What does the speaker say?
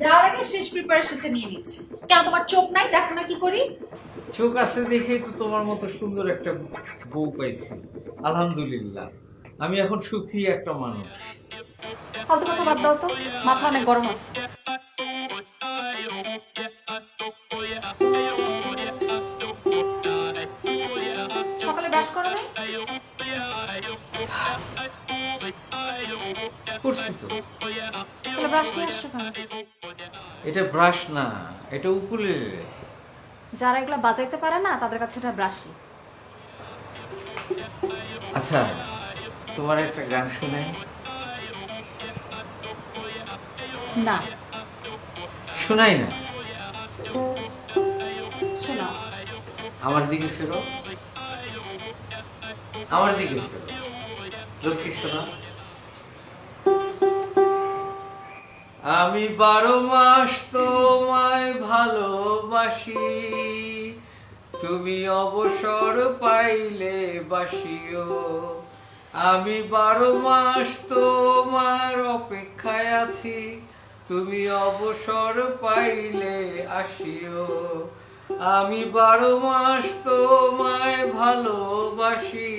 যাওয়ার আগে শেষ প্রিপারেশনটা নিয়ে নিচ্ছি। কেন তোমার চোখ নাই? দেখো না কি করি। চোখ আছে দেখেই তো তোমার মতো সুন্দর একটা বউ পাইছি। আলহামদুলিল্লাহ। আমি এখন সুখী একটা মানুষ। ফালতু কথা বাদ দাও তো। মাথা অনেক গরম আছে। করছি তো। ব্রাশ নিয়ে আসছো এটা ব্রাশ না এটা উকুলে। যারা এগুলো বাজাইতে পারে না তাদের কাছে এটা ব্রাশই আচ্ছা তোমার একটা গান শোনাই না। শোনাই না? শোনো। আমার দিকে ফেরো। আমার দিকে ফেরো। লক্ষ্মী শোনা। আমি বারো মাস তোমায় ভালোবাসি। তুমি অবসর পাইলে বাসিও। আমি বারো মাস তোমার অপেক্ষায় আছি। তুমি অবসর পাইলে আসিও। আমি বারো মাস তোমায় ভালোবাসি।